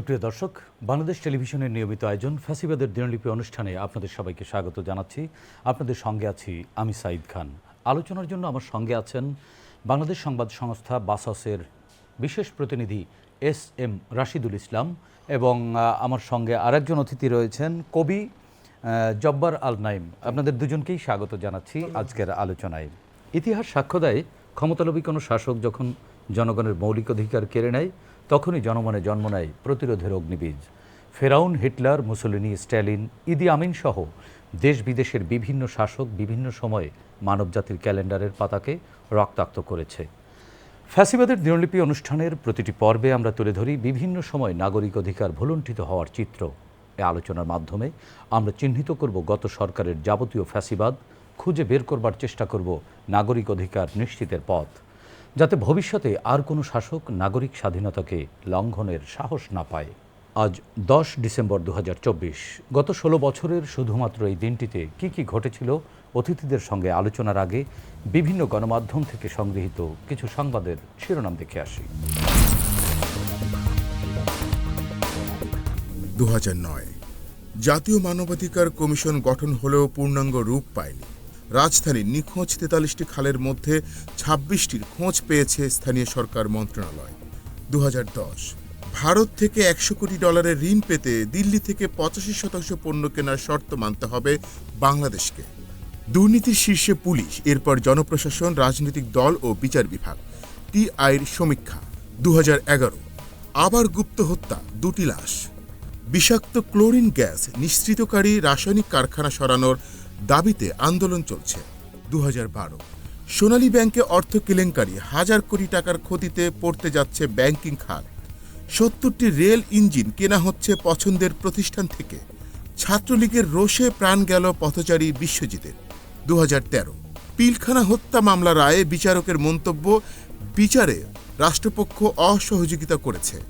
সুপ্রিয় দর্শক, বাংলাদেশ টেলিভিশনের নিয়মিত আয়োজন ফ্যাসিবাদের দিনলিপি অনুষ্ঠানে আপনাদের সবাইকে স্বাগত জানাচ্ছি। আপনাদের সঙ্গে আছি আমি সাইদ খান। আলোচনার জন্য আমার সঙ্গে আছেন বাংলাদেশ সংবাদ সংস্থা বাসসের বিশেষ প্রতিনিধি এস এম রাশিদুল ইসলাম এবং আমার সঙ্গে আরেকজন অতিথি রয়েছেন কবি জব্বার আল নাইম। আপনাদের দুজনকেই স্বাগত জানাচ্ছি আজকের আলোচনায়। ইতিহাস সাক্ষ্য দেয় ক্ষমতালোভী কোনো শাসক যখন জনগণের মৌলিক অধিকার কেড়ে নেয় তখনই জনমনে জন্ম নেয় প্রতিরোধের অগ্নিবীজ ফেরাউন, Hitler, Mussolini, Stalin, Idi Amin সহ দেশ বিদেশের বিভিন্ন শাসক বিভিন্ন সময়ে মানবজাতির ক্যালেন্ডারের পাতাকে রক্তাক্ত করেছে। ফ্যাসিবাদের দিনলিপি অনুষ্ঠানের প্রতিটি পর্বে আমরা তুলে ধরি বিভিন্ন সময় নাগরিক অধিকার ভুলুণ্ঠিত হওয়ার চিত্র। এ আলোচনার মাধ্যমে আমরা চিহ্নিত করব গত সরকারের যাবতীয় ফ্যাসিবাদ, খুঁজে বের করবার চেষ্টা করব নাগরিক অধিকার নিশ্চিতের পথ। যাতে ভবিষ্যতে আর কোনো শাসক নাগরিক স্বাধীনতাকে লঙ্ঘনের সাহস না পায়। আজ দশ ডিসেম্বর দুহাজার চব্বিশ, গত ষোলো বছরের শুধুমাত্র এই দিনটিতে কি কি ঘটেছিল অতিথিদের সঙ্গে আলোচনার আগে বিভিন্ন গণমাধ্যম থেকে সংগৃহীত কিছু সংবাদের শিরোনাম দেখে আসি। দুহাজার নয়, জাতীয় মানবাধিকার কমিশন গঠন হলেও পূর্ণাঙ্গ রূপ পায়নি। রাজধানীর নিখোঁজ তেতাল্লিশটি খালের মধ্যে ছাব্বিশটির খোঁজ পেয়েছে স্থানীয় সরকার মন্ত্রণালয়। দু হাজার দশ, ভারত থেকে একশো কোটি ডলারের ঋণ পেতে দিল্লি থেকে পঁচাশি শতাংশ পণ্য কেনার শর্ত মানতে হবে বাংলাদেশকে। দুর্নীতির শীর্ষে পুলিশ, এরপর জনপ্রশাসন, রাজনৈতিক দল ও বিচার বিভাগ। টিআইর সমীক্ষা দু হাজার এগারো, আবার গুপ্ত হত্যা, দুটি লাশ। বিষাক্ত ক্লোরিন গ্যাস, নিঃসৃতকারী রাসায়নিক কারখানা সরানোর দাবিতে আন্দোলন চলছে। দুহাজার বারো। সোনালী ব্যাংকে অর্থ কেলেঙ্কারি, হাজার কোটি টাকার ক্ষতিতে পড়তে যাচ্ছে ব্যাংকিং খাত। সত্তরটি রেল ইঞ্জিন কেনা হচ্ছে পছন্দের প্রতিষ্ঠান থেকে। ছাত্রলীগের রোষে প্রাণ গেল পথচারী বিশ্বজিতের। দু হাজার তেরো। পিলখানা হত্যা মামলা রায়ে বিচারকের মন্তব্য, বিচারে রাষ্ট্রপক্ষ অসহযোগিতা করেছে।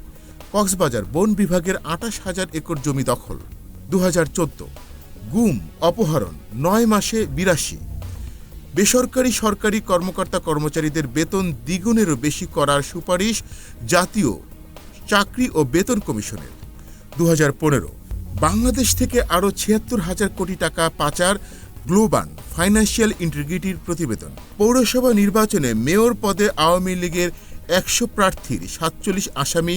কক্সবাজার বন বিভাগের আটাশ হাজার একর জমি দখল। দু হাজার চোদ্দ। গুম, অপহরণ, নয় মাসে বিরাশি। বেসরকারি সরকারি কর্মকর্তা কর্মচারীদের বেতন দ্বিগুণেরও বেশি করার সুপারিশ জাতীয় চাকরি ও বেতন কমিশনের। দু হাজার পনেরো, বাংলাদেশ থেকে আরও ছিয়াত্তর হাজার কোটি টাকা পাচার গ্লোবান ফাইন্যান্সিয়াল ইন্টিগ্রিটির প্রতিবেদন। পৌরসভা নির্বাচনে মেয়র পদে আওয়ামী লীগের একশো প্রার্থীর সাতচল্লিশ আসামি,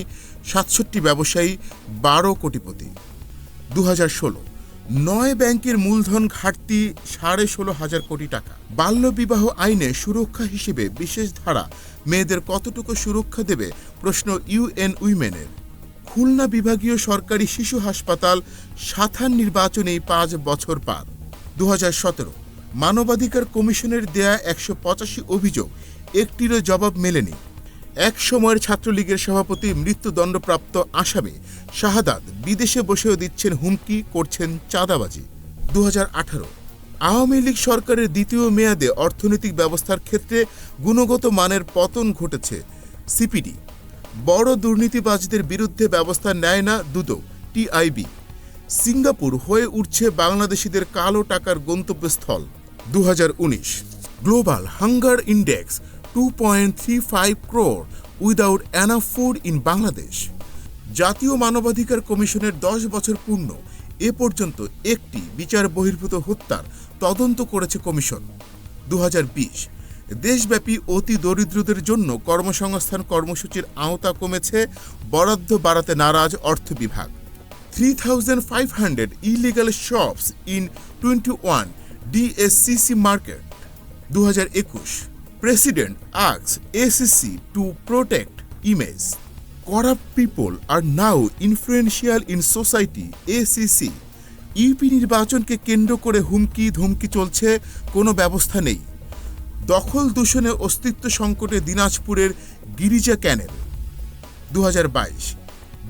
সাতষট্টি ব্যবসায়ী, বারো কোটিপতি। দু হাজার ষোলো নয় ব্যাংকের মূলধন ঘাটতি সাড়ে ষোলো হাজার কোটি টাকা। বাল্যবিবাহ আইনে সুরক্ষা হিসেবে বিশেষ ধারা। মেয়েদের কতটুকু সুরক্ষা দেবে? প্রশ্ন ইউএন উইমেনের। খুলনা বিভাগীয় সরকারি শিশু হাসপাতাল সাথান নির্বাচনেই পাঁচ বছর পার। দু হাজার সতেরো মানবাধিকার কমিশনের দেয়া একশো পঁচাশি অভিযোগ। একটিরও জবাব মেলেনি। এক সময়ের ছাত্রলীগের সভাপতি মৃত্যুদণ্ডপ্রাপ্ত আসামি শাহাদাত বিদেশে বসেও দিচ্ছেন হুমকি, করছেন চাঁদাবাজি। দুহাজার আঠারো, আওয়ামী লীগ সরকারের দ্বিতীয় মেয়াদে অর্থনৈতিক ব্যবস্থার ক্ষেত্রে গুণগত মানের পতন ঘটেছে সিপিডি। বড় দুর্নীতিবাজদের বিরুদ্ধে ব্যবস্থা নেয় না দুদক টিআইবি সিঙ্গাপুর হয়ে উঠছে বাংলাদেশিদের কালো টাকার গন্তব্যস্থল। দু হাজার উনিশ, global hunger index two point three five crore without enough food in Bangladesh জাতীয় মানবাধিকার কমিশনের দশ বছর পূর্ণ। এ পর্যন্ত একটি বিচার বহির্ভূত হত্যার তদন্ত করেছে কমিশন। দু হাজার বিশ দেশব্যাপী অতি দরিদ্রদের জন্য কর্মসংস্থান কর্মসূচির আওতা কমেছে বরাদ্দ বাড়াতে নারাজ অর্থ বিভাগ। 3,500 illegal shops in 21 DSCC market. 2021 President asks ACC to protect image. Corrupt people are now influential in society. ACC UP নির্বাচনকে কেন্দ্র করে হুমকি ধমকি চলছে, কোনো ব্যবস্থা নেই। দখল দূষণে অস্তিত্ব সংকটে দিনাজপুরের গিরিজা ক্যানেল। দু হাজার বাইশ।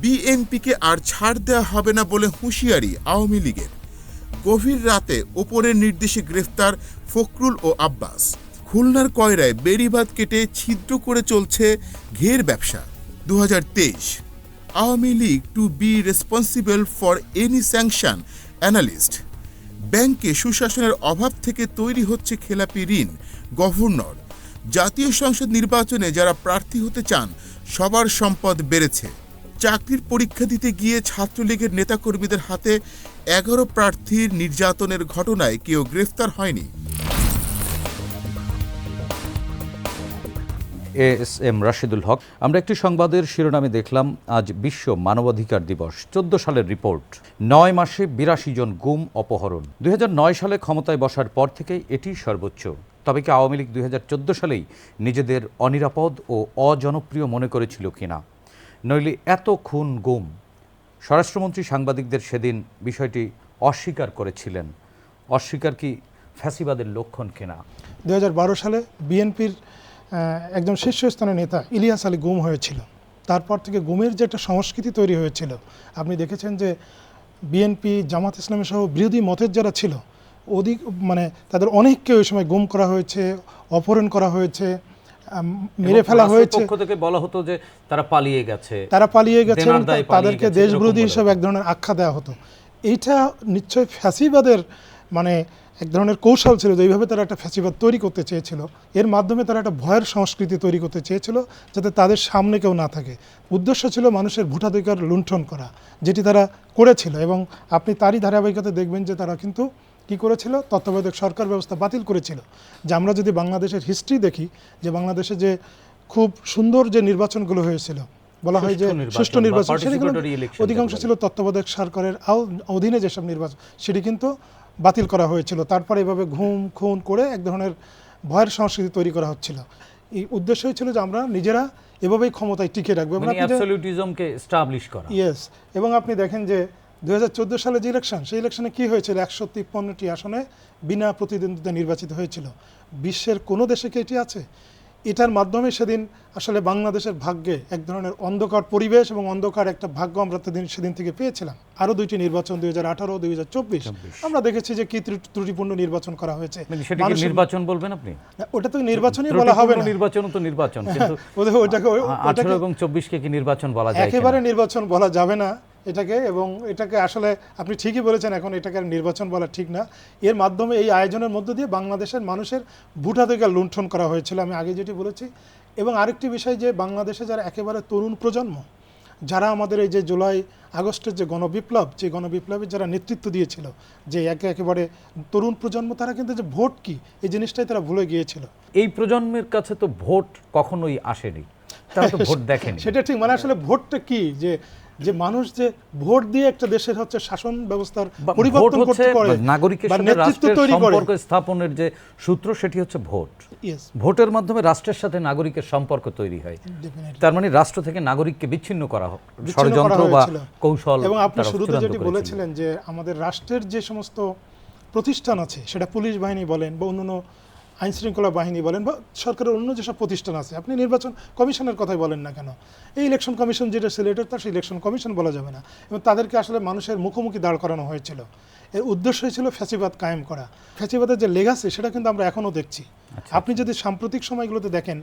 বিএনপিকে আর ছাড় দেওয়া হবে না বলে হুঁশিয়ারি আওয়ামী লীগের। গভীর রাতে ওপরের নির্দেশে গ্রেফতার ফখরুল ও আব্বাস। খুলনার কয়রায় বেড়িবাঁধ কেটে ছিদ্র করে চলছে ঘের ব্যবসা। দু হাজার তেইশ। Awami League to be responsible for any sanction analyst ব্যাংকে সুশাসনের অভাব থেকে তৈরি হচ্ছে খেলাপি ঋণ, গভর্নর। জাতীয় সংসদ নির্বাচনে যারা প্রার্থী হতে চান, সবার সম্পদ বেড়েছে। চাকরির পরীক্ষা দিতে গিয়ে ছাত্রলীগের নেতাকর্মীদের হাতে এগারো প্রার্থীর নির্যাতনের ঘটনায় কেউ গ্রেফতার হয়নি। A S M Rashidul Haque. আমরা একটি সংবাদের শিরোনামে দেখলাম, আজ বিশ্ব মানবাধিকার দিবস। চোদ্দ সালের রিপোর্ট। নয় মাসে বিরাশি জন গুম, অপহরণ। দুই হাজার নয় সালে ক্ষমতায় বসার পর থেকেই এটি সর্বোচ্চ। তবে কি আওয়ামী লীগ দুই হাজার চোদ্দ সালেই নিজেদের অনিরাপদ ও অজনপ্রিয় মনে করেছিল কিনা? নইলে এত খুন, গুম। স্বরাষ্ট্রমন্ত্রী সাংবাদিকদের সেদিন বিষয়টি অস্বীকার করেছিলেন। অস্বীকার কি ফ্যাসিবাদের লক্ষণ কিনা? দুই হাজার বারো সালে বিএনপির একজন শীর্ষস্থানীয় নেতা ইলিয়াস আলী গুম হয়েছিল। তারপর থেকে গুমের যে একটা সংস্কৃতি তৈরি হয়েছিল আপনি দেখেছেন যে বিএনপি জামাত ইসলামী সহ বিরোধী মতের যারা ছিল অধিক মানে তাদের অনেককে ওই সময় গুম করা হয়েছে অপহরণ করা হয়েছে মেরে ফেলা হয়েছে। পক্ষ থেকে বলা হতো যে তারা পালিয়ে গেছে। তারা পালিয়ে গেছে তাদেরকে দেশবিরোধী হিসেবে এক ধরনের আখ্যা দেওয়া হতো। এইটা নিশ্চয়ই ফ্যাসিবাদের মানে এক ধরনের কৌশল ছিল যে এইভাবে তারা একটা ফ্যাসিবাদ তৈরি করতে চেয়েছিল। এর মাধ্যমে তারা একটা ভয়ের সংস্কৃতি তৈরি করতে চেয়েছিল যাতে তাদের সামনে কেউ না থাকে। উদ্দেশ্য ছিল মানুষের ভোটাধিকার লুণ্ঠন করা যেটি তারা করেছিল এবং আপনি তারই ধারাবাহিকতা দেখবেন যে তারা কিন্তু কি করেছিল? তত্ত্বাবধায়ক সরকার ব্যবস্থা বাতিল করেছিল। যে আমরা যদি বাংলাদেশের হিস্ট্রি দেখি যে বাংলাদেশে যে খুব সুন্দর যে নির্বাচনগুলো হয়েছিল বলা হয় যে সুষ্ঠু নির্বাচন অধিকাংশ ছিল তত্ত্বাবধায়ক সরকারের অধীনে যেসব নির্বাচন সেটি কিন্তু বাতিল করা হয়েছিল। তারপরে এভাবে ঘুম খুন করে এক ধরনের ভয়ের সংস্কৃতি তৈরি করা হচ্ছিল। এই উদ্দেশ্যই ছিল যে আমরা নিজেরা এভাবেই ক্ষমতায় টিকে রাখব এবং মানে যে- অ্যাবসলিউটিজমকে এস্টাবলিশ করা। ইয়েস এবং আপনি দেখেন যে দুই হাজার চোদ্দ সালে যে ইলেকশন সেই ইলেকশনে কি হয়েছিল? একশো তিপ্পান্নটি আসনে বিনা প্রতিদ্বন্দ্বিতা নির্বাচিত হয়েছিল। বিশ্বের কোনো দেশে কি এটি আছে? এটার মাধ্যমে সেদিন আসলে বাংলাদেশের ভাগ্যে এক ধরনের অন্ধকার পরিবেশ এবং অন্ধকার একটা ভাগ্য আমরা সেদিন সেদিন থেকে পেয়েছিলাম। আরও দুইটি নির্বাচন দুই হাজার আঠারো দুই হাজার চব্বিশ। আমরা দেখেছি যে কি ত্রুটি- ত্রুটিপূর্ণ নির্বাচন করা হয়েছে। মানে নির্বাচন বলবেন আপনি? ওটা তো নির্বাচনই বলা হবে না। নির্বাচন তো নির্বাচন কিন্তু ওটাকে ওই- আঠারো ওটাকে এবং চব্বিশকে কি নির্বাচন বলা যায় একেবারে নির্বাচন বলা যাবে না। এটাকে এবং এটাকে আসলে আপনি ঠিকই বলেছেন এখন এটাকে আর নির্বাচন বলা ঠিক না। এর মাধ্যমে এই আয়োজনের মধ্য দিয়ে বাংলাদেশের মানুষের ভোটাধিকার লুণ্ঠন করা হয়েছিল আমি আগে যেটি বলেছি। এবং আরেকটি বিষয় যে বাংলাদেশে যারা একেবারে তরুণ প্রজন্ম যারা আমাদের এই যে জুলাই আগস্টের যে গণবিপ্লব যে গণবিপ্লবের যারা নেতৃত্ব দিয়েছিল যে একে একেবারে তরুণ প্রজন্ম তারা কিন্তু যে ভোট কি এই জিনিসটাই তারা ভুলে গিয়েছিল। এই প্রজন্মের কাছে তো ভোট কখনোই আসেনি তারা তো ভোট দেখেনি। সেটা ঠিক মানে আসলে ভোটটা কি যে যে মানুষ যে ভোট দিয়ে একটা দেশের হচ্ছে শাসন ব্যবস্থার পরিবর্তন করতে পারে নাগরিকের সাথে রাষ্ট্রের সম্পর্ক স্থাপনের যে সূত্র সেটি হচ্ছে ভোট। ভোটের মাধ্যমে রাষ্ট্রের সাথে নাগরিকের সম্পর্ক তৈরি হয়। তার মানে রাষ্ট্র থেকে নাগরিককে বিচ্ছিন্ন করা হোক ষড়যন্ত্র বা কৌশল এবং আপনি শুরুতে যেটি বলেছিলেন যে আমাদের রাষ্ট্রের যে সমস্ত প্রতিষ্ঠান আছে সেটা পুলিশ বাহিনী বলেন বা অন্যান্য আইন শৃঙ্খলা বাহিনী বলেন বা সরকারের অন্য যেসব প্রতিষ্ঠান আছে আপনি নির্বাচন কমিশনের কথাই বলেন না কেন? এই ইলেকশন কমিশন যেটা সিলেটের তার সেই ইলেকশন কমিশন বলা যাবে না। এবং তাদেরকে আসলে মানুষের মুখোমুখি দাঁড় করানো হয়েছিল। এর উদ্দেশ্যই ছিল ফ্যাসিবাদ কায়েম করা। ফ্যাসিবাদের যে লেগাসি সেটা কিন্তু আমরা এখনও দেখছি। আপনি যদি সাম্প্রতিক সময়গুলোতে দেখেন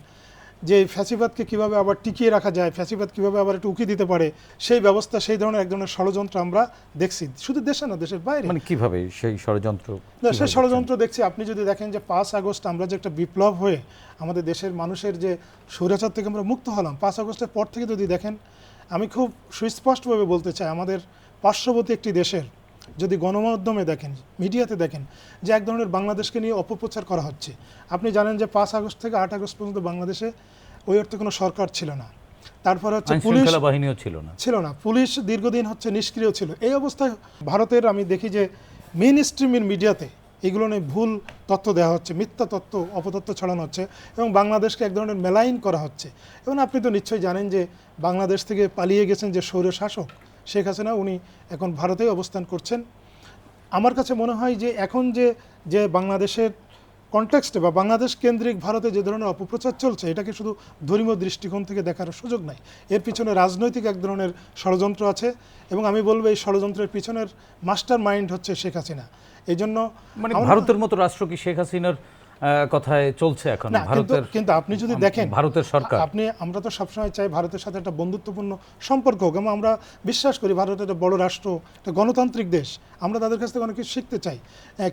যে ফ্যাসিবাদকে কীভাবে আবার টিকিয়ে রাখা যায় ফ্যাসিবাদ কীভাবে আবার একটু উকি দিতে পারে সেই ব্যবস্থা সেই ধরনের এক ধরনের ষড়যন্ত্র আমরা দেখছি। শুধু দেশে না দেশের বাইরে। মানে কীভাবে সেই ষড়যন্ত্র না কীভাবে সে ষড়যন্ত্র দেখছি। আপনি যদি দেখেন যে পাঁচ আগস্ট আমরা যে একটা বিপ্লব হয়ে আমাদের দেশের মানুষের যে স্বৈরাচার থেকে আমরা মুক্ত হলাম পাঁচ আগস্টের পর থেকে যদি দেখেন আমি খুব সুস্পষ্টভাবে বলতে চাই আমাদের পার্শ্ববর্তী একটি দেশের যদি গণমাধ্যমে দেখেন মিডিয়াতে দেখেন যে এক ধরনের বাংলাদেশকে নিয়ে অপপ্রচার করা হচ্ছে। আপনি জানেন যে পাঁচ আগস্ট থেকে আট আগস্ট পর্যন্ত বাংলাদেশে ওই অর্থে কোনো সরকার ছিল না। তারপর হচ্ছে পুলিশ বাহিনীও ছিল না। ছিল না। পুলিশ দীর্ঘদিন হচ্ছে নিষ্ক্রিয় ছিল। এই অবস্থায় ভারতের আমি দেখি যে মেন স্ট্রিমের মিডিয়াতে এগুলো নিয়ে ভুল তথ্য দেওয়া হচ্ছে মিথ্যা তথ্য অপতথ্য ছড়ানো হচ্ছে এবং বাংলাদেশকে এক ধরনের মেলাইন করা হচ্ছে। এবং আপনি তো নিশ্চয়ই জানেন যে বাংলাদেশ থেকে পালিয়ে গেছেন যে স্বৈর শাসক শেখ হাসিনা উনি এখন ভারতেই অবস্থান করছেন। আমার কাছে মনে হয় যে এখন যে যে বাংলাদেশের কনটেক্সটে বা বাংলাদেশ কেন্দ্রিক ভারতে যে ধরনের অপপ্রচার চলছে এটাকে শুধু ধর্মীয় দৃষ্টিকোণ থেকে দেখার সুযোগ নাই? এর পিছনে রাজনৈতিক এক ধরনের ষড়যন্ত্র আছে এবং আমি বলব এই ষড়যন্ত্রের পিছনের মাস্টার মাইন্ড হচ্ছে শেখ হাসিনা। এই জন্য মানে ভারতের মতো রাষ্ট্র কি শেখ হাসিনার কথায় চলছে এখন ভারতের কিন্তু আপনি যদি দেখেন ভারতের সরকার। আপনি আমরা তো সবসময় চাই ভারতের সাথে একটা বন্ধুত্বপূর্ণ সম্পর্ক হোক এবং আমরা বিশ্বাস করি ভারত একটা বড় রাষ্ট্র একটা গণতান্ত্রিক দেশ। আমরা তাদের কাছ থেকে অনেক কিছু শিখতে চাই।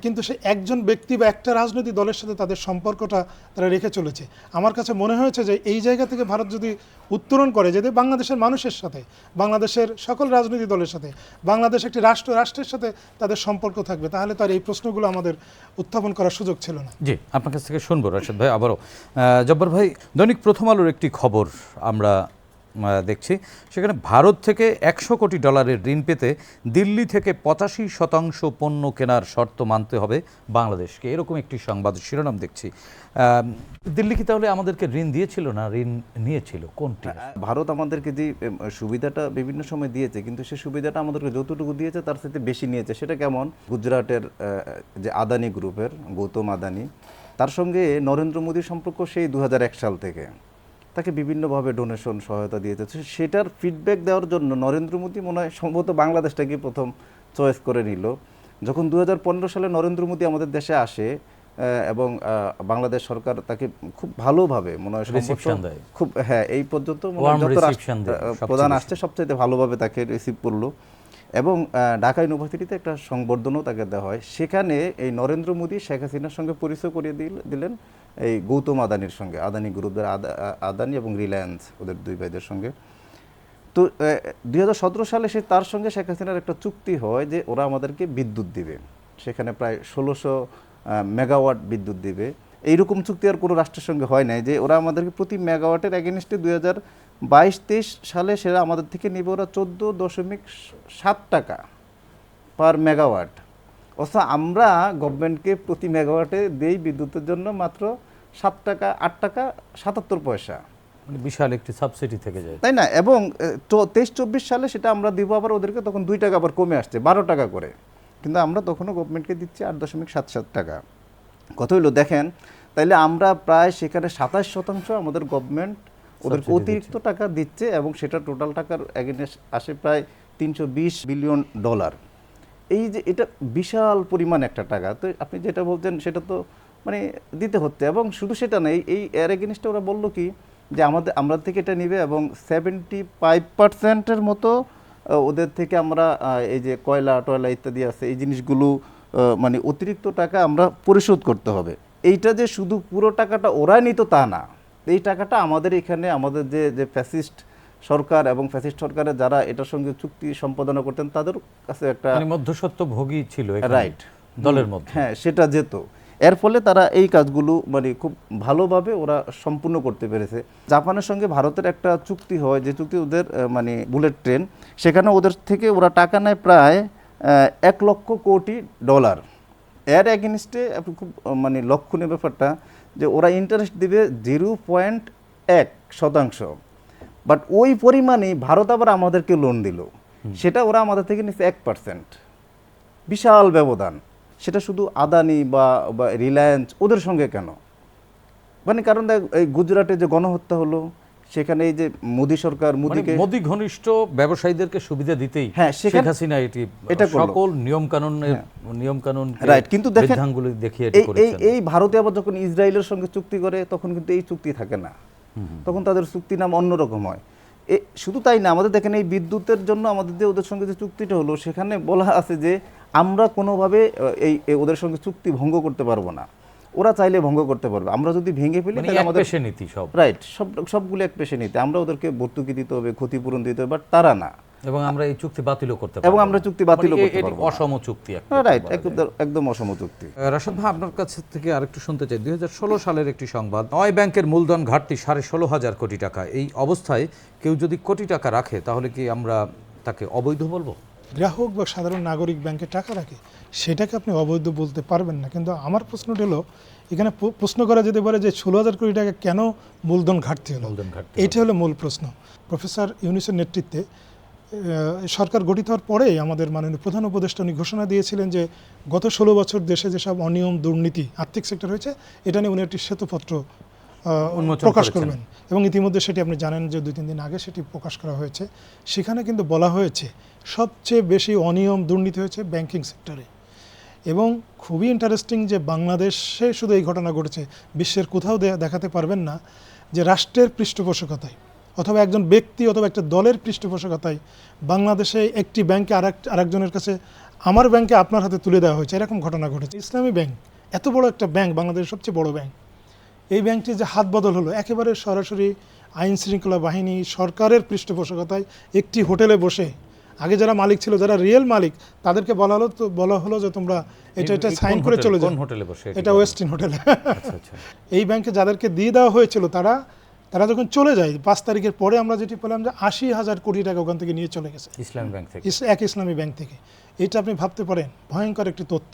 কিন্তু সে একজন ব্যক্তি বা একটা রাজনৈতিক দলের সাথে তাদের সম্পর্কটা তারা রেখে চলেছে। আমার কাছে মনে হয়েছে যে এই জায়গা থেকে ভারত যদি উত্তরণ করে যদি বাংলাদেশের মানুষের সাথে, বাংলাদেশের সকল রাজনৈতিক দলের সাথে, বাংলাদেশ একটি রাষ্ট্র, রাষ্ট্রের সাথে তাদের সম্পর্ক থাকবে, তাহলে তার এই প্রশ্নগুলো আমাদের উত্থাপন করার সুযোগ ছিল না। জি, আপনার কাছ থেকে শুনব, রাশেদ ভাই, আবারও। জব্বর ভাই, দৈনিক প্রথম আলোর একটি খবর আমরা দেখছি। সেখানে ভারত থেকে একশো কোটি ডলারের ঋণ পেতে দিল্লি থেকে পঁচাশি শতাংশ পণ্য কেনার শর্ত মানতে হবে বাংলাদেশকে। এরকম একটি সংবাদ শিরোনাম দেখছি। দিল্লি কি তাহলে আমাদেরকে ঋণ দিয়েছিল না ঋণ নিয়েছিল? কোনটি? ভারত আমাদেরকে যে সুবিধাটা বিভিন্ন সময় দিয়েছে, কিন্তু সে সুবিধাটা আমাদেরকে যতটুকু দিয়েছে তার সাথে বেশি নিয়েছে। সেটা কেমন? গুজরাটের যে আদানি গ্রুপের, গৌতম আদানি, তার সঙ্গে নরেন্দ্র মোদীর সম্পর্ক সেই দু হাজার এক সাল থেকে। তাকে বিভিন্নভাবে ডোনেশন সহায়তা দিয়েছে। তো সেটার ফিডব্যাক দেওয়ার জন্য নরেন্দ্র মোদী মনে হয় সম্ভবত বাংলাদেশটাকে প্রথম চয়েস করে নিল। যখন দু সালে নরেন্দ্র মোদী আমাদের দেশে আসে এবং বাংলাদেশ সরকার তাকে খুব ভালোভাবে মনে হয় দেয়। খুব হ্যাঁ এই পর্যন্ত দেয়, প্রধান আসছে সবচেয়ে ভালোভাবে তাকে রিসিভ করল। এবং ঢাকা ইউনিভার্সিটিতে একটা সংবর্ধনাও তাকে দেওয়া হয়। সেখানে এই নরেন্দ্র মোদী শেখ হাসিনার সঙ্গে পরিচয় করিয়ে দিল- দিলেন। এই গৌতম আদানির সঙ্গে, আদানি গ্রুপের আদা- আদানি এবং রিলায়েন্স ওদের দুই ভাইদের সঙ্গে। তো দুই হাজার সতেরো সালে সে, তার সঙ্গে শেখ হাসিনার একটা চুক্তি হয় যে ওরা আমাদেরকে বিদ্যুৎ দিবে। সেখানে প্রায় ষোলোশো মেগাওয়াট বিদ্যুৎ দিবে। এইরকম চুক্তি আর কোনো রাষ্ট্রের সঙ্গে হয় নাই যে ওরা আমাদেরকে প্রতি মেগাওয়াটের এগেনস্টে দুই হাজার বাইশ তেইশ সালে সেটা আমাদের থেকে নিবে ওরা চোদ্দ দশমিক সাত টাকা পার মেগাওয়াট অথচ আমরা গভর্নমেন্টকে প্রতি মেগাওয়াটে দেই বিদ্যুতের জন্য মাত্র সাত টাকা আট টাকা সাতাত্তর পয়সা। মানে বিশাল একটি সাবসিডি থেকে যায়। তাই না? এবং তেইশ চব্বিশ সালে সেটা আমরা দিব আবার ওদেরকে তখন দুই টাকা আবার কমে আসছে বারো টাকা করে। কিন্তু আমরা তখনও গভর্নমেন্টকে দিচ্ছি আট দশমিক সাত সাত টাকা। কত হইল দেখেন তাইলে আমরা প্রায় সেখানে সাতাশ শতাংশ আমাদের গভর্নমেন্ট ওদেরকে অতিরিক্ত টাকা দিচ্ছে এবং সেটা টোটাল টাকার এগেনস্ট আসে প্রায় তিনশো বিশ বিলিয়ন ডলার এই যে এটা বিশাল পরিমাণ একটা টাকা। তো আপনি যেটা বলছেন সেটা তো মানে দিতে হচ্ছে এবং শুধু সেটা নেই এই এর এগেনস্টে ওরা বলল কি যে আমাদের আমরা থেকে এটা নিবে এবং সেভেন্টি ফাইভ পার্সেন্টের মতো ওদের থেকে আমরা এই যে কয়লা টয়লা ইত্যাদি আছে এই জিনিসগুলো মানে অতিরিক্ত টাকা আমরা পরিশোধ করতে হবে। এইটা যে শুধু পুরো টাকাটা ওরা নিত তা না। এই টাকাটা আমাদের এখানে আমাদের যে যে ফ্যাসিস্ট সরকার এবং ফ্যাসিস্ট সরকারের যারা এটার সঙ্গে চুক্তি সম্পাদনা করতেন তাদের কাছে একটা মানে মধ্যসত্ত্ব ভোগী ছিল রাইট দলের মধ্যে। হ্যাঁ সেটা যেত। এর ফলে তারা এই কাজগুলো মানে খুব ভালোভাবে ওরা সম্পূর্ণ করতে পেরেছে। জাপানের সঙ্গে ভারতের একটা চুক্তি হয় যে চুক্তি ওদের মানে বুলেট ট্রেন সেখানে ওদের থেকে ওরা টাকা নেয় প্রায় এক লক্ষ কোটি ডলার। এর এগেনস্টে খুব মানে লক্ষণীয় ব্যাপারটা যে ওরা ইন্টারেস্ট দিবে জিরো পয়েন্ট এক শতাংশ। বাট ওই পরিমাণেই ভারত আবার আমাদেরকে লোন দিল। সেটা ওরা আমাদের থেকে নিচ্ছে এক পার্সেন্ট বিশাল ব্যবধান। সেটা শুধু আদানি বা বা রিলায়েন্স ওদের সঙ্গে কেন? মানে কারণ দেখ এই গুজরাটে যে গণহত্যা হলো সেখানে এই যে মোদী সরকার মানে মোদীকে মোদি ঘনিষ্ঠ ব্যবসায়ীদেরকে সুবিধা দিতেই হ্যাঁ, শেখ হাসিনা এটি এটা হ্যাঁ। সকল নিয়ম কানুনের নিয়ম কানুন রাইট কিন্তু দেখেন দেখিয়ে এটি এই এই এই ভারতে আবার যখন ইসরায়েলের সঙ্গে চুক্তি করে তখন কিন্তু এই চুক্তি থাকে না। তখন তাদের চুক্তি নাম অন্যরকম হয়। শুধু তাই না আমাদের দেখেন এই বিদ্যুতের জন্য আমাদের যে ওদের সঙ্গে যে চুক্তিটা হলো সেখানে বলা আছে যে আমরা কোনোভাবে এই এই ওদের সঙ্গে চুক্তি ভঙ্গ করতে পারব না। ওরা চাইলে ভঙ্গ করতে পারবে। আমরা যদি ভেঙে ফেলি মানে তাহলে আমাদের পেশে নীতি সব। রাইট সব সবগুলো এক পেশে নিতে। আমরা ওদেরকে ভর্তুকি দিতে হবে ক্ষতিপূরণ দিতে হবে বাট তারা না। এবং আমরা এই চুক্তি বাতিলও করতে এবং আমরা চুক্তি বাতিলও মানে করতে এটি পারব অসম চুক্তি রাইট একদম একদম অসম চুক্তি। রাশেদ ভাই আপনার কাছ থেকে আরেকটু শুনতে চাই। দুই হাজার ষোলো সালের একটি সংবাদ নয় ব্যাংকের মূলধন ঘাটতি সাড়ে ষোলো হাজার কোটি টাকা। এই অবস্থায় কেউ যদি কোটি টাকা রাখে তাহলে কি আমরা তাকে অবৈধ বলব? গ্রাহক বা সাধারণ নাগরিক ব্যাংকে টাকা রাখে সেটাকে আপনি অবৈধ বলতে পারবেন না। কিন্তু আমার প্রশ্নটা হলো এখানে প্রশ্ন করা যেতে পারে যে ষোলো হাজার কোটি টাকা কেন মূলধন ঘাটতি হলো? এইটা হলো। মূল প্রশ্ন। প্রফেসর ইউনিসের নেতৃত্বে সরকার গঠিত হওয়ার পরেই আমাদের মাননীয় প্রধান উপদেষ্টা উনি ঘোষণা দিয়েছিলেন যে গত ষোলো বছর দেশে যেসব অনিয়ম দুর্নীতি আর্থিক সেক্টর হয়েছে এটা নিয়ে উনি একটি শ্বেতপত্র প্রকাশ করবেন। এবং ইতিমধ্যে সেটি আপনি জানেন যে দুই তিন দিন আগে সেটি প্রকাশ করা হয়েছে। সেখানে কিন্তু বলা হয়েছে সবচেয়ে বেশি অনিয়ম দুর্নীতি হয়েছে ব্যাংকিং সেক্টরে এবং খুবই ইন্টারেস্টিং যে বাংলাদেশে শুধু এই ঘটনা ঘটেছে, বিশ্বের কোথাও দেখাতে পারবেন না যে রাষ্ট্রের পৃষ্ঠপোষকতায় অথবা একজন ব্যক্তি অথবা একটা দলের পৃষ্ঠপোষকতায় বাংলাদেশে একটি ব্যাংকে আর আরেকজনের কাছে আমার ব্যাংকে আপনার হাতে তুলে দেওয়া হয়েছে। এরকম ঘটনা ঘটেছে। ইসলামী ব্যাংক এত বড় একটা ব্যাংক বাংলাদেশের সবচেয়ে বড় ব্যাংক এই ব্যাংকটি যে হাত বদল হলো, একেবারে সরাসরি আইন শৃঙ্খলা বাহিনী সরকারের পৃষ্ঠপোষকতায় একটি হোটেলে বসে আগে যারা মালিক ছিল যারা রিয়েল মালিক তাদেরকে বলা হলো তো বলা হলো যে তোমরা এটা এটা সাইন করে চলে যাও। কোন হোটেলে বসে এটা? ওয়েস্টিন হোটেলে। আচ্ছা আচ্ছা। এই ব্যাংকে যাদেরকে দিয়ে দেওয়া হয়েছিল তারা তারা যখন চলে যায় পাঁচ তারিখের পরে আমরা যেটি পেলাম যে আশি হাজার কোটি টাকা ওখান থেকে নিয়ে চলে গেছে। ইসলামী ব্যাংক থেকে। এক ইসলামী ব্যাংক থেকে। এটা আপনি ভাবতে পারেন ভয়ঙ্কর একটি তথ্য।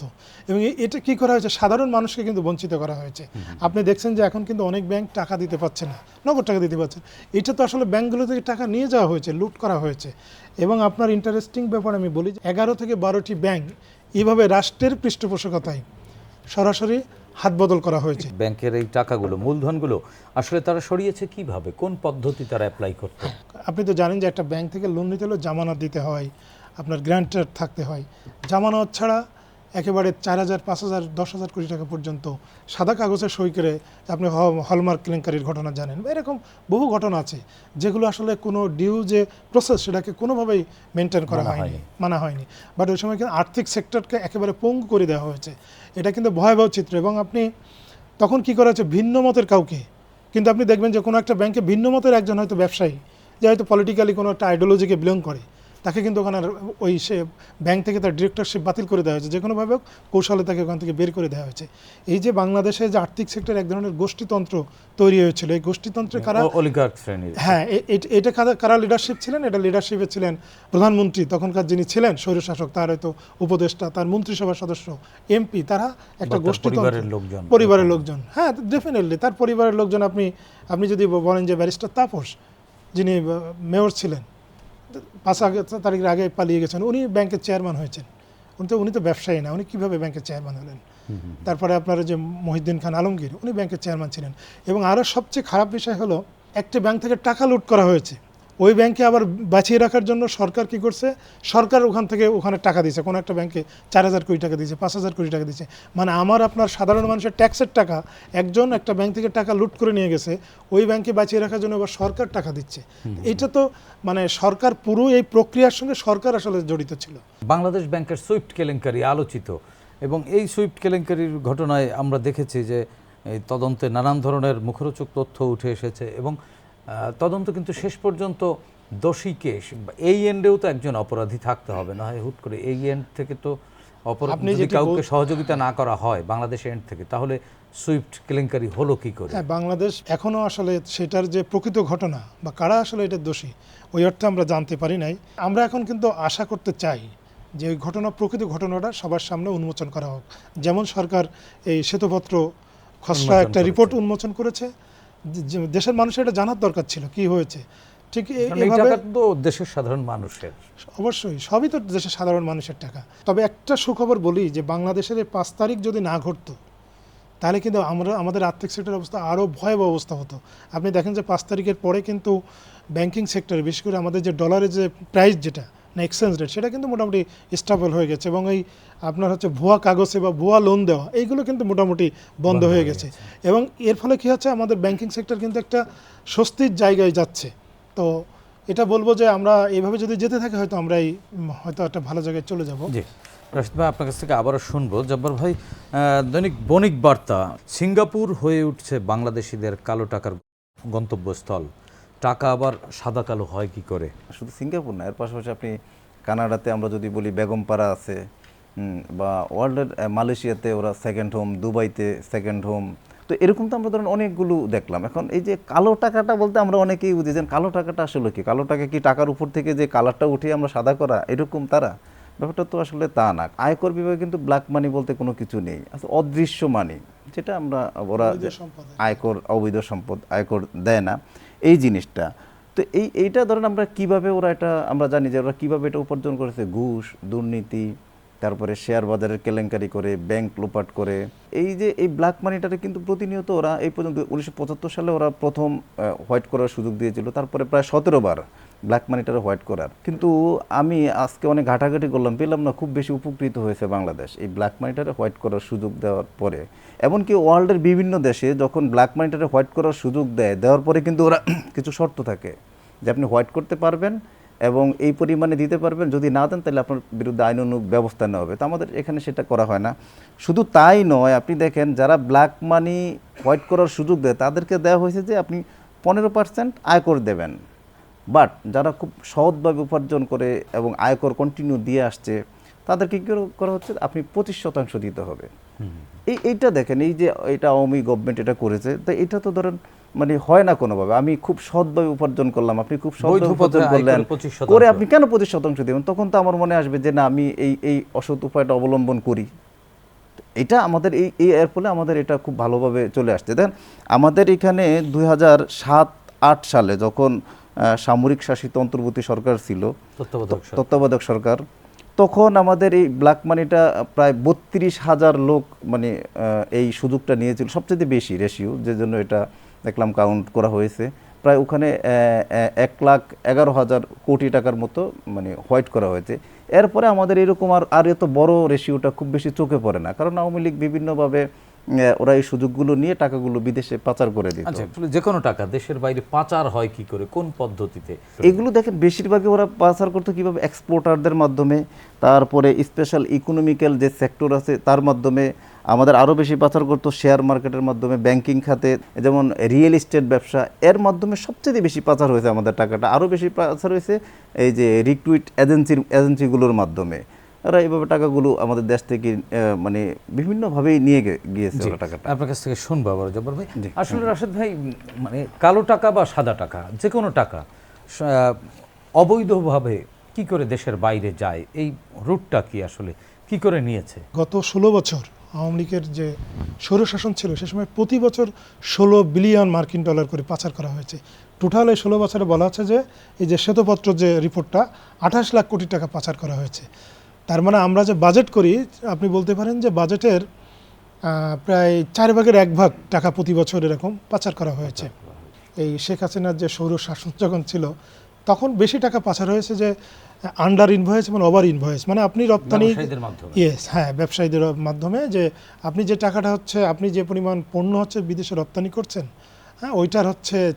এবং এটা কি করা হয়েছে? সাধারণ মানুষকে কিন্তু বঞ্চিত করা হয়েছে। আপনি দেখছেন যে এখন কিন্তু অনেক ব্যাংক টাকা দিতে পারছে না নগদ টাকা দিতে পারছে এটা তো আসলে ব্যাংকগুলো থেকে টাকা নিয়ে যাওয়া হয়েছে লুট করা হয়েছে। এবং আপনার ইন্টারেস্টিং ব্যাপার আমি বলি যে এগারো থেকে বারোটি ব্যাংক এভাবে রাষ্ট্রের পৃষ্ঠপোষকতায় সরাসরি হাত বদল করা হয়েছে। ব্যাংকের এই টাকাগুলো মূলধনগুলো আসলে তারা সরিয়েছে কীভাবে? কোন পদ্ধতি তারা অ্যাপ্লাই করতো? আপনি তো জানেন যে একটা ব্যাংক থেকে লোন নিতে হলে জামানত দিতে হয় আপনার গ্রান্টার থাকতে হয়। জামানত ছাড়া একেবারে চার হাজার পাঁচ হাজার দশ হাজার কোটি টাকা পর্যন্ত সাদা কাগজে সই করে আপনি হলমার্ক কেলেঙ্কারির ঘটনা জানেন। এরকম বহু ঘটনা আছে যেগুলো আসলে কোনো ডিউ যে প্রসেস সেটাকে কোনোভাবেই মেনটেন করা হয়নি। মানা হয়নি। বাট ওই সময় কিন্তু আর্থিক সেক্টরকে একেবারে পঙ্গু করে দেওয়া হয়েছে। এটা কিন্তু ভয়াবহ চিত্র এবং আপনি তখন কি করা হচ্ছে? ভিন্ন মতের কাউকে। কিন্তু আপনি দেখবেন যে কোনো একটা ব্যাংকে ভিন্ন মতের একজন হয়তো ব্যবসায়ী, যে হয়তো পলিটিক্যালি কোনো একটা আইডিওলজিকে বিলং করে। তাকে কিন্তু ওখানে ওই সে ব্যাংক থেকে তার ডিরেক্টরশিপ বাতিল করে দেওয়া হয়েছে। যে কোনোভাবে কৌশলে তাকে ওখান থেকে বের করে দেওয়া হয়েছে। এই যে বাংলাদেশে যে আর্থিক সেক্টর এক ধরনের গোষ্ঠীতন্ত্র তৈরি হয়েছিল এই গোষ্ঠীতন্ত্রে কারা হ্যাঁ এ- এ- এটা কারা- কারা লিডারশিপ ছিলেন? এটা লিডারশিপে ছিলেন প্রধানমন্ত্রী তখনকার যিনি ছিলেন স্বৈরশাসক তার হয়তো উপদেষ্টা তার মন্ত্রিসভার সদস্য এমপি তারা একটা গোষ্ঠীতন্ত্র। পরিবারের লোকজন। হ্যাঁ ডেফিনেটলি তার পরিবারের লোকজন আপনি আপনি যদি বলেন যে ব্যারিস্টার তাপস যিনি মেয়র ছিলেন পাঁচ আগে তারিখের আগে পালিয়ে গেছেন। উনি ব্যাংকের চেয়ারম্যান হয়েছেন। উনি তো উনি তো ব্যবসায়ী না। উনি কীভাবে ব্যাংকের চেয়ারম্যান হলেন? তারপরে আপনার যে মহিউদ্দিন খান আলমগীর উনি ব্যাংকের চেয়ারম্যান ছিলেন। এবং আরও সবচেয়ে খারাপ বিষয় হলো একটি ব্যাংক থেকে টাকা লুট করা হয়েছে। ওই ব্যাংকে আবার বাঁচিয়ে রাখার জন্য সরকার কি করছে? সরকার ওখান থেকে ওখানে টাকা দিয়েছে। কোনো একটা ব্যাংকে চার হাজার কোটি টাকা দিয়েছে পাঁচ হাজার কোটি টাকা দিয়েছে। মানে আমার আপনার সাধারণ মানুষের ট্যাক্সের টাকা একজন একটা ব্যাংক থেকে টাকা লুট করে নিয়ে গেছে ওই ব্যাংকে বাঁচিয়ে রাখার জন্য আবার সরকার টাকা দিচ্ছে। এটা তো মানে সরকার পুরো এই প্রক্রিয়ার সঙ্গে সরকার আসলে জড়িত ছিল। বাংলাদেশ ব্যাংকের সুইফট কেলেঙ্কারি আলোচিত এবং এই সুইফট কেলেঙ্কারির ঘটনায় আমরা দেখেছি যে এই তদন্তে নানান ধরনের মুখরোচক তথ্য উঠে এসেছে এবং তদন্ত কিন্তু শেষ পর্যন্ত দোষীকে এই এন্ডেও তো একজন অপরাধী থাকতে হবে না হয় হুট করে এই এন্ড থেকে তো অপরাধ যদি কাউকে সহযোগিতা না করা হয় বাংলাদেশ এন্ড থেকে তাহলে সুইফট কেলেঙ্কারি হলো কি করে? হ্যাঁ বাংলাদেশ এখনও আসলে সেটার যে প্রকৃত ঘটনা বা কারা আসলে এটা দোষী ওই অর্থে আমরা জানতে পারি নাই। আমরা এখন কিন্তু আশা করতে চাই যে ওই ঘটনা প্রকৃত ঘটনাটা সবার সামনে উন্মোচন করা হোক। যেমন সরকার এই শ্বেতপত্র খসড়া একটা রিপোর্ট উন্মোচন করেছে দেশের মানুষের এটা জানার দরকার ছিল কি হয়েছে? ঠিক এ- কারণ এই এভাবে টাকা তো দেশের সাধারণ মানুষের। অবশ্যই সবই তো দেশের সাধারণ মানুষের টাকা। তবে একটা সুখবর বলি যে বাংলাদেশের এই পাঁচ তারিখ যদি না ঘটতো তাহলে কিন্তু আমরা আমাদের আর্থিক সেক্টরের অবস্থা আরও ভয়াবহ অবস্থা হতো। আপনি দেখেন যে পাঁচ তারিখের পরে কিন্তু ব্যাংকিং সেক্টরে বিশেষ করে আমাদের যে ডলারের যে প্রাইস যেটা না এক্সচেঞ্জ রেট সেটা কিন্তু মোটামুটি স্টেবল হয়ে গেছে। এবং এই আপনার হচ্ছে ভুয়া কাগজে বা ভুয়া লোন দেওয়া এইগুলো কিন্তু মোটামুটি বন্ধ হয়ে গেছে। এবং এর ফলে কী হচ্ছে আমাদের ব্যাংকিং সেক্টর কিন্তু একটা স্বস্তির জায়গায় যাচ্ছে। তো এটা বলব যে আমরা এইভাবে যদি যেতে থাকি হয়তো আমরা এই হয়তো একটা ভালো জায়গায় চলে যাব। জি। রাশিদ ভাই আপনার কাছ থেকে আবারও শুনব। জব্বার ভাই দৈনিক বণিক বার্তা সিঙ্গাপুর হয়ে উঠছে বাংলাদেশিদের কালো টাকার গন্তব্যস্থল। টাকা আবার সাদা কালো হয় কি করে? শুধু সিঙ্গাপুর না এর পাশাপাশি আপনি কানাডাতে আমরা যদি বলি বেগমপাড়া আছে বা ওয়ার্ল্ডের মালয়েশিয়াতে ওরা সেকেন্ড হোম দুবাইতে সেকেন্ড হোম তো এরকম তো আমরা ধরেন অনেকগুলো দেখলাম। এখন এই যে কালো টাকাটা বলতে আমরা অনেকেই বুঝি যে কালো টাকাটা আসলে কি? কালো টাকা কি টাকার উপর থেকে যে কালারটা উঠিয়ে আমরা সাদা করা এরকম তারা? ব্যাপারটা তো আসলে তা না। আয়কর বিভাগে কিন্তু ব্ল্যাক মানি বলতে কোনো কিছু নেই আসলে অদৃশ্য মানি যেটা আমরা ওরা। আয়কর অবৈধ সম্পদ আয়কর দেয় না। এই জিনিসটা। তো এই, এইটা ধরেন আমরা কীভাবে ওরা এটা, আমরা জানি যে ওরা কীভাবে এটা উপার্জন করেছে। ঘুষ, দুর্নীতি, তারপরে শেয়ার বাজারের কেলেঙ্কারি করে, ব্যাংক লোপাট করে। এই যে, এই ব্ল্যাক মানিটারে কিন্তু প্রতিনিয়ত ওরা এই পর্যন্ত, উনিশশো পঁচাত্তর সালে ওরা প্রথম হোয়াইট করার সুযোগ দিয়েছিল। তারপরে প্রায় সতেরো বার ব্ল্যাক মানিটারে হোয়াইট করার। কিন্তু আমি আজকে অনেক ঘাটাঘাটি করলাম, পেলাম না, খুব বেশি উপকৃত হয়েছে বাংলাদেশ এই ব্ল্যাক মানিটারে হোয়াইট করার সুযোগ দেওয়ার পরে। এমনকি ওয়ার্ল্ডের বিভিন্ন দেশে যখন ব্ল্যাক মানিটারে হোয়াইট করার সুযোগ দেয়, দেওয়ার পরে কিন্তু ওরা কিছু শর্ত থাকে যে আপনি হোয়াইট করতে পারবেন এবং এই পরিমাণে দিতে পারবেন। যদি না দেন, তাহলে আপনার বিরুদ্ধে আইন অনুগ ব্যবস্থা নেওয়া হবে। তো আমাদের এখানে সেটা করা হয় না। শুধু তাই নয়, আপনি দেখেন যারা ব্ল্যাক মানি হোয়াইট করার সুযোগ দেয়, তাদেরকে দেওয়া হয়েছে যে আপনি পনেরো পার্সেন্ট আয়কর দেবেন। বাট যারা খুব সৎভাবে উপার্জন করে এবং আয়কর কন্টিনিউ দিয়ে আসছে তাদেরকে কী করা হচ্ছে? আপনি পঁচিশ শতাংশ দিতে হবে। এই এইটা দেখেন এই যে এটা আওয়ামী গভর্নমেন্ট এটা করেছে তো এটা তো ধরেন মানে হয় না কোনোভাবে। আমি খুব সৎভাবে উপার্জন করলাম আপনি খুব সৎভাবে উপার্জন করলেন। করে আপনি কেন পঁচিশ শতাংশ দেবেন? তখন তো আমার মনে আসবে যে না আমি এই এই অসৎ উপায়টা অবলম্বন করি। এটা আমাদের এই এই এর ফলে আমাদের এটা খুব ভালোভাবে চলে আসছে। দেন আমাদের এখানে দুই হাজার সাত আট সালে যখন সামরিক শাসিত অন্তর্বর্তী সরকার ছিল। তত্ত্বাবধায়ক সরকার। তখন আমাদের এই ব্ল্যাক মানিটা প্রায় বত্রিশ হাজার লোক মানে এই সুযোগটা নিয়েছিল। সবচেয়ে বেশি রেশিও যে জন্য এটা দেখলাম কাউন্ট করা হয়েছে। প্রায় ওখানে এক লাখ এগারো হাজার কোটি টাকার মতো মানে হোয়াইট করা হয়েছে। এরপরে আমাদের এরকম আর আর এত বড় রেশিওটা খুব বেশি চোখে পড়ে না। কারণ আওয়ামী লীগ বিভিন্নভাবে ওরা এই সুযোগগুলো নিয়ে টাকাগুলো বিদেশে পাচার করে দিত। আচ্ছা যে কোনো টাকা দেশের বাইরে পাচার হয় কি করে? কোন পদ্ধতিতে? এগুলো দেখেন বেশিরভাগই ওরা পাচার করতো কীভাবে? এক্সপোর্টারদের মাধ্যমে তারপরে স্পেশাল ইকোনমিক্যাল যে সেক্টর আছে তার মাধ্যমে আমাদের আরও বেশি পাচার করতো শেয়ার মার্কেটের মাধ্যমে ব্যাংকিং খাতে যেমন রিয়েল এস্টেট ব্যবসা এর মাধ্যমে সবচেয়ে বেশি পাচার হয়েছে আমাদের টাকাটা। আরও বেশি পাচার হয়েছে এই যে রিক্রুইট এজেন্সির এজেন্সিগুলোর মাধ্যমে। ওরা এইভাবে টাকাগুলো আমাদের দেশ থেকে মানে বিভিন্নভাবেই নিয়ে গিয়েছে টাকাটা। আপনার কাছ থেকে শুনব আবার জব্বার ভাই। আসলে রাশেদ ভাই মানে কালো টাকা বা সাদা টাকা যে কোনো টাকা অবৈধভাবে কি করে দেশের বাইরে যায় এই রুটটা কি আসলে কি করে নিয়েছে? গত ষোলো বছর আওয়ামী লীগের যে স্বৈরশাসন ছিল সে সময় প্রতি বছর ষোলো বিলিয়ন মার্কিন ডলার করে পাচার করা হয়েছে। টোটাল এই ষোলো বছরে বলা হচ্ছে যে এই যে শ্বেতপত্র যে রিপোর্টটা আঠাশ লাখ কোটি টাকা পাচার করা হয়েছে। তার মানে আমরা যে বাজেট করি আপনি বলতে পারেন যে বাজেটের প্রায় চার ভাগের এক ভাগ টাকা প্রতি বছর এরকম পাচার করা হয়েছে। এই শেখ হাসিনার যে সৌর শাসন যখন ছিল তখন বেশি টাকা পাচার হয়েছে যে আন্ডার ইনভয়েস এবং ওভার ইনভয়েস মানে আপনি রপ্তানি ইয়েস হ্যাঁ ব্যবসায়ীদের মাধ্যমে যে আপনি যে টাকাটা হচ্ছে আপনি যে পরিমাণ পণ্য হচ্ছে বিদেশে রপ্তানি করছেন হ্যাঁ ওইটার হচ্ছে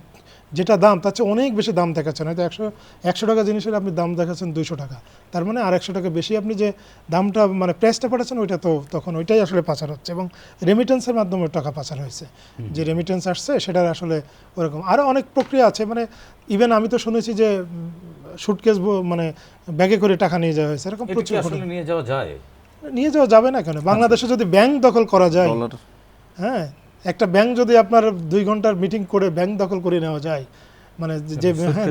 যেটা দাম তার চেয়ে অনেক বেশি দাম দেখাচ্ছেন। হয়তো একশো একশো টাকা জিনিসের আপনি দাম দেখাচ্ছেন দুইশো টাকা। তার মানে আর একশো টাকা বেশি আপনি যে দামটা মানে প্রাইসটা পাঠাচ্ছেন ওইটা তো তখন ওইটাই আসলে পাচার হচ্ছে এবং রেমিটেন্সের মাধ্যমে টাকা পাচার হয়েছে। যে রেমিটেন্স আসছে সেটার আসলে ওরকম আরও অনেক প্রক্রিয়া আছে। মানে ইভেন আমি তো শুনেছি যে সুটকেস মানে ব্যাগে করে টাকা নিয়ে যাওয়া হয়েছে। এরকম প্রচুর ঘটনা। নিয়ে যাওয়া যায়? নিয়ে যাওয়া যাবে না কেন? বাংলাদেশে যদি ব্যাংক দখল করা যায় হ্যাঁ একটা ব্যাংক যদি আপনার দুই ঘণ্টার মিটিং করে ব্যাংক দখল করে নেওয়া যায় মানে যে- হ্যাঁ,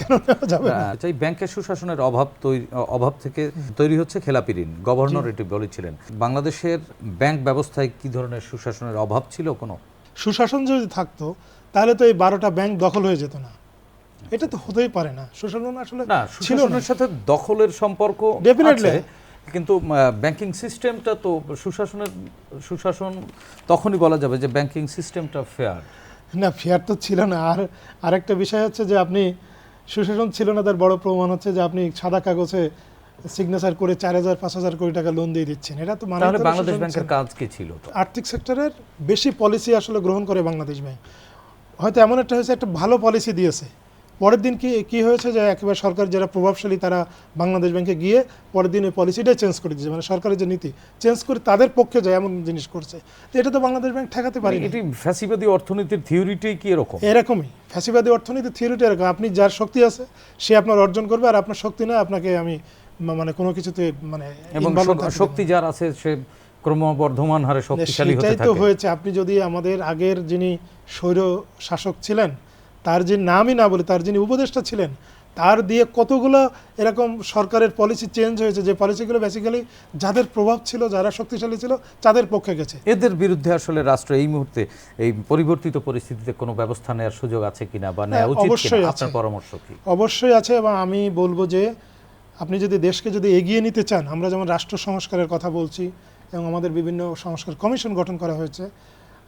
কেন নেওয়া যাবে না? আচ্ছা, এই ব্যাংকের সুশাসনের অভাব তৈরি অভাব থেকে তৈরি হচ্ছে খেলাপি ঋণ। গভর্নর এটি বলেছিলেন। বাংলাদেশের ব্যাংক ব্যবস্থায় কি ধরনের সুশাসনের অভাব ছিল কোনো? সুশাসন যদি থাকতো তাহলে তো এই বারোটা ব্যাংক দখল হয়ে যেত না। এটা তো হতেই পারে না। সুশাসন আসলে না সুশাসনের সাথে দখলের সম্পর্ক Definitely. কিন্তু ব্যাংকিং সিস্টেমটা তো সুশাসনের সুশাসন তখনই বলা যাবে যে ব্যাংকিং সিস্টেমটা ফেয়ার না ফেয়ার তো ছিল না। আর আরেকটা বিষয় হচ্ছে যে আপনি সুশাসন ছিল না তার বড় প্রমাণ হচ্ছে যে আপনি সাদা কাগজে সিগনেচার করে চার হাজার পাঁচ হাজার কোটি টাকা লোন দিয়ে দিচ্ছেন। এটা তো মানে বাংলাদেশ ব্যাংকের। কাজ কি ছিল তো? আর্থিক সেক্টরের বেশি পলিসি আসলে গ্রহণ করে বাংলাদেশ ব্যাংক। হয়তো এমন একটা হয়েছে একটা ভালো পলিসি দিয়েছে। পরের দিন কি কি হয়েছে যে একেবারে সরকার যারা প্রভাবশালী তারা বাংলাদেশ ব্যাংকে গিয়ে পরের দিন ওই পলিসিটাই চেঞ্জ করে দিয়েছে মানে সরকারের যে নীতি চেঞ্জ করে তাদের পক্ষে যায় এমন জিনিস করছে। তো এটা তো বাংলাদেশ ব্যাংক ঠেকাতে পারে এটি ফ্যাসিবাদী অর্থনীতির থিওরিটাই কি এরকম? এরকমই ফ্যাসিবাদী অর্থনীতি থিওরিটি এরকম আপনি যার শক্তি আছে সে আপনার অর্জন করবে আর আপনার শক্তি না আপনাকে আমি মানে কোনো কিছুতে মানে এবং। শক্তি যার আছে সে ক্রমবর্ধমান হারে শক্তিশালী হতে সেটাই তো থাকে। হয়েছে আপনি যদি আমাদের আগের যিনি স্বৈর শাসক ছিলেন তার যে নামই না বলে তার যিনি উপদেষ্টা ছিলেন তার দিয়ে কতগুলো এরকম সরকারের পলিসি চেঞ্জ হয়েছে যে পলিসিগুলো বেসিক্যালি যাদের প্রভাব ছিল যারা শক্তিশালী ছিল তাদের পক্ষে গেছে। এদের বিরুদ্ধে আসলে রাষ্ট্র এই মুহূর্তে এই পরিবর্তিত পরিস্থিতিতে কোনো ব্যবস্থা নেওয়ার সুযোগ আছে কিনা বা নেওয়া হ্যাঁ, উচিত অবশ্যই আপনার আছে। পরামর্শ কি? অবশ্যই আছে এবং আমি বলব যে আপনি যদি দেশকে যদি এগিয়ে নিতে চান আমরা যেমন রাষ্ট্র সংস্কারের কথা বলছি এবং আমাদের বিভিন্ন সংস্কার কমিশন গঠন করা হয়েছে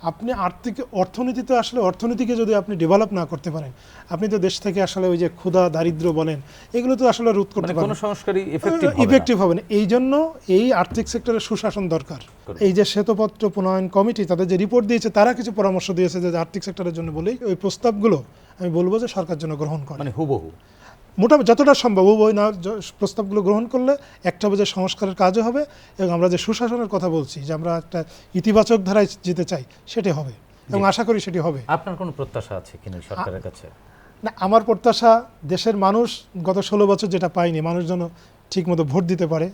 আপনি আর্থিক অর্থনীতিতে আসলে অর্থনীতিকে যদি আপনি ডেভেলপ না করতে পারেন আপনি তো দেশ থেকে আসলে ওই যে ক্ষুধা দারিদ্র বলেন এগুলো তো আসলে রোধ করতে মানে পারেন কোনো সংস্কারই ইফেক্টিভ হবে না। এই জন্য এই আর্থিক সেক্টরে সুশাসন দরকার। এই যে শ্বেতপত্র প্রণয়ন কমিটি তাদের যে রিপোর্ট দিয়েছে তারা কিছু পরামর্শ দিয়েছে যে আর্থিক সেক্টরের জন্য বলেই ওই প্রস্তাবগুলো আমি বলব যে সরকার জন্য গ্রহণ করে। মানে হুবহু। মোটামুটি যতটা সম্ভব ওই না প্রস্তাবগুলো গ্রহণ করলে একটা বোঝে সংস্কারের কাজও হবে এবং আমরা যে সুশাসনের কথা বলছি যে আমরা একটা ইতিবাচক ধারায় যেতে চাই সেটি হবে এবং আশা করি সেটি হবে। আপনার কোনো প্রত্যাশা আছে কিনা সরকারের কাছে? না আমার প্রত্যাশা দেশের মানুষ গত ষোলো বছর যেটা পায়নি মানুষ যেন ঠিকমতো ভোট দিতে পারে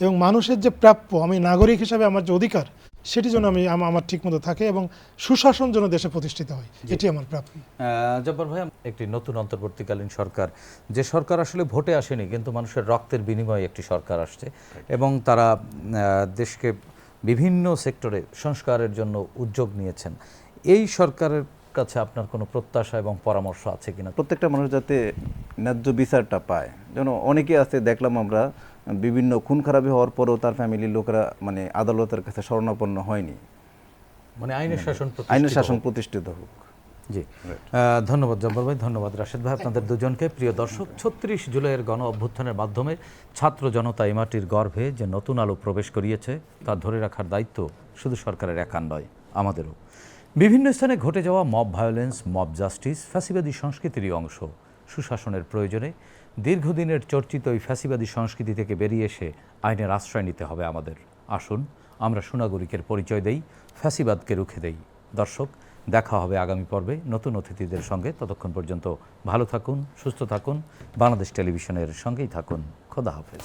এবং মানুষের যে প্রাপ্য আমি নাগরিক হিসাবে আমার যে অধিকার সেটি যেন আমি আম- আমার ঠিকমতো থাকে এবং সুশাসন যেন দেশে প্রতিষ্ঠিত হয়। এটি আমার প্রাপ্য আহ, জব্বার ভাই একটি নতুন অন্তর্বর্তীকালীন সরকার। যে সরকার আসলে ভোটে আসেনি কিন্তু মানুষের রক্তের বিনিময়ে একটি সরকার আসছে এবং তারা দেশকে বিভিন্ন সেক্টরে সংস্কারের জন্য উদ্যোগ নিয়েছেন। এই সরকারের কাছে আপনার কোনো প্রত্যাশা এবং পরামর্শ আছে কিনা? প্রত্যেকটা মানুষ যাতে ন্যায্য বিচারটা পায়। যেন অনেকে আছে দেখলাম আমরা বিভিন্ন খুন খারাপি হওয়ার পরেও তার ফ্যামিলির লোকেরা মানে আদালতের কাছে শরণাপন্ন হয়নি। মানে আইনের শাসন আইনের শাসন প্রতিষ্ঠিত হোক। জি। ধন্যবাদ জব্বার ভাই ধন্যবাদ রাশেদ ভাই। আপনাদের দুজনকে প্রিয় দর্শক ছত্রিশ জুলাইয়ের গণ অভ্যুত্থানের মাধ্যমে ছাত্র জনতা এই মাটির গর্ভে যে নতুন আলো প্রবেশ করিয়েছে তা ধরে রাখার দায়িত্ব শুধু সরকারের একার নয় আমাদেরও। বিভিন্ন স্থানে ঘটে যাওয়া মব ভায়োলেন্স মব জাস্টিস ফ্যাসিবাদী সংস্কৃতিরই অংশ। সুশাসনের প্রয়োজনে দীর্ঘদিনের চর্চিত এই ফ্যাসিবাদী সংস্কৃতি থেকে বেরিয়ে এসে আইনের আশ্রয় নিতে হবে আমাদের। আসুন, আমরা সুনাগরিকের পরিচয় দেই, ফ্যাসিবাদকে রুখে দেই। দর্শক, দেখা হবে আগামী পর্বে নতুন অতিথিদের সঙ্গে। ততক্ষণ পর্যন্ত ভালো থাকুন, সুস্থ থাকুন, বাংলাদেশ টেলিভিশনের সঙ্গেই থাকুন। খোদা হাফেজ।